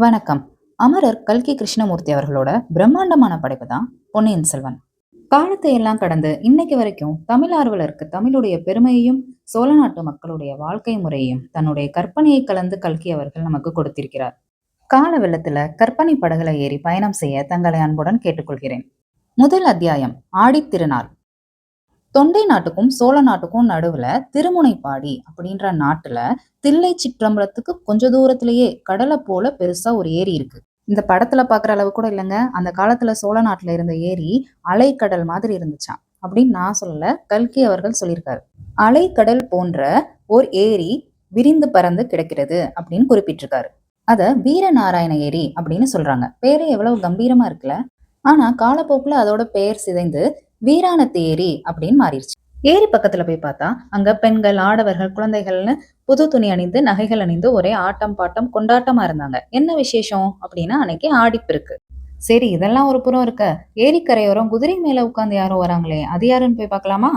வணக்கம். அமரர் கல்கி கிருஷ்ணமூர்த்தி அவர்களோட பிரம்மாண்டமான படைப்பு தான் பொன்னியின் செல்வன். காலத்தை எல்லாம் கடந்து இன்னைக்கு வரைக்கும் தமிழ் ஆர்வலருக்கு தமிழுடைய பெருமையையும் சோழ நாட்டு மக்களுடைய வாழ்க்கை முறையையும் தன்னுடைய கற்பனையை கலந்து கல்கி அவர்கள் நமக்கு கொடுத்திருக்கிறார். கால வெள்ளத்துல கற்பனை படகுல ஏறி பயணம் செய்ய தங்களை அன்புடன் கேட்டுக்கொள்கிறேன். முதல் அத்தியாயம் ஆடித்திருநாள். தொண்டை நாட்டுக்கும் சோழ நாட்டுக்கும் நடுவுல திருமுனைப்பாடி அப்படின்ற நாட்டுல தில்லை சிற்றம்பலத்துக்கு கொஞ்ச தூரத்திலேயே கடலை போல பெருசா ஒரு ஏரி இருக்கு. இந்த படத்துல பாக்குற அளவு கூட இல்லைங்க. அந்த காலத்துல சோழ நாட்டுல இருந்த ஏரி அலைக்கடல் மாதிரி இருந்துச்சாம் அப்படின்னு நான் சொல்லல. கல்கி அவர்கள் சொல்லியிருக்காரு. அலைக்கடல் போன்ற ஓர் ஏரி விரிந்து பறந்து கிடக்கிறது அப்படின்னு குறிப்பிட்டிருக்காரு. அத வீரநாராயண ஏரி அப்படின்னு சொல்றாங்க. பேரு எவ்வளவு கம்பீரமா இருக்குல்ல. ஆனா காலப்போக்குல அதோட பெயர் சிதைந்து வீராணத்து ஏரி அப்படின்னு மாறிடுச்சு. ஏரி பக்கத்துல போய் பார்த்தா அங்க பெண்கள் ஆடவர்கள் குழந்தைகள்னு புது துணி அணிந்து நகைகள் அணிந்து ஒரே ஆட்டம் பாட்டம் கொண்டாட்டமா இருந்தாங்க. என்ன விசேஷம் அப்படின்னா அன்னைக்கு ஆடிப்பெருக்கு சரி இதெல்லாம் ஒரு புறம் இருக்க. ஏரிக்கரையோரம் குதிரை மேல உட்கார்ந்து யாரோ வராங்களே அது யாருன்னு போய் பார்க்கலாமா?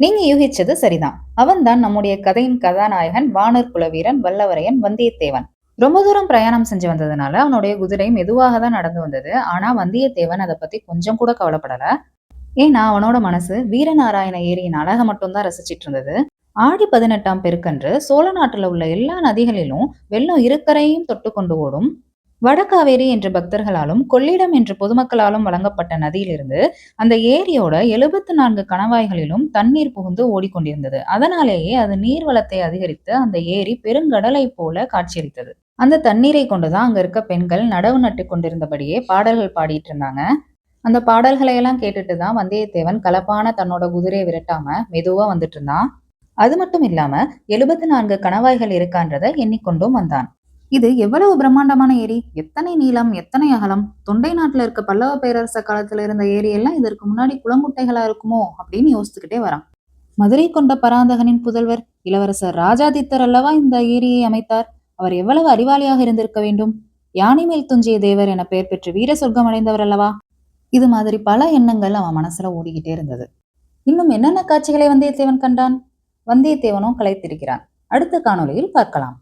நீங்க யூகிச்சது சரிதான். அவன்தான் நம்முடைய கதையின் கதாநாயகன் வானர் குலவீரன் வல்லவரையன் வந்தியத்தேவன். ரொம்ப தூரம் பிரயாணம் செஞ்சு வந்ததுனால அவனுடைய குதிரை மெதுவாக தான் நடந்து வந்தது. ஆனா வந்தியத்தேவன் அதை பத்தி கொஞ்சம் கூட கவலைப்படல. ஏன்னா அவனோட மனசு வீரநாராயண ஏரியின் அழகை மட்டும்தான் ரசிச்சிட்டு இருந்தது ஆடி பதினெட்டாம் பெருக்கன்று சோழ நாட்டுல உள்ள எல்லா நதிகளிலும் வெள்ளம் இருக்கரையும் தொட்டு கொண்டு ஓடும். வடகாவேரி என்ற பக்தர்களாலும் கொள்ளிடம் என்று பொதுமக்களாலும் வழங்கப்பட்ட நதியிலிருந்து அந்த ஏரியோட எழுபத்து நான்கு கணவாய்களிலும் தண்ணீர் புகுந்து ஓடிக்கொண்டிருந்தது. அதனாலேயே அது நீர்வளத்தை அதிகரித்து அந்த ஏரி பெருங்கடலை போல காட்சியளித்தது. அந்த தண்ணீரை கொண்டுதான் அங்க இருக்க பெண்கள் நடவு நட்டு கொண்டிருந்தபடியே பாடல்கள் பாடிட்டு இருந்தாங்க அந்த பாடல்களை எல்லாம் கேட்டுட்டு தான் வந்தியத்தேவன் கலப்பான தன்னோட குதிரையை விரட்டாம மெதுவா வந்துட்டு இருந்தான். அது மட்டும் இல்லாம எழுபத்தி நான்கு கணவாய்கள் இருக்கான்றதை எண்ணிக்கொண்டும் வந்தான். இது எவ்வளவு பிரம்மாண்டமான ஏரி? எத்தனை நீளம்? எத்தனை அகலம்? தொண்டை நாட்டுல இருக்க பல்லவ பேரரச காலத்துல இருந்த ஏரி எல்லாம் இதற்கு முன்னாடி குளங்குட்டைகளா இருக்குமோ? அப்படின்னு யோசிச்சுக்கிட்டே வரான். மதுரை கொண்ட பராந்தகனின் புதல்வர் இளவரசர் ராஜாதித்தர் அல்லவா இந்த ஏரியை அமைத்தார்? அவர் எவ்வளவு அறிவாளியாக இருந்திருக்க வேண்டும்? யானை மேல் துஞ்சிய தேவர் என பெயர் பெற்று வீர சொர்க்கம் அடைந்தவர் அல்லவா? இது மாதிரி பல எண்ணங்கள் அவன் மனசுல ஓடிக்கிட்டே இருந்தது. இன்னும் என்னென்ன காட்சிகளை வந்தியத்தேவன் கண்டான்? வந்தியத்தேவனும் கலைத்திருக்கிறான் அடுத்த காணொளியில் பார்க்கலாம்.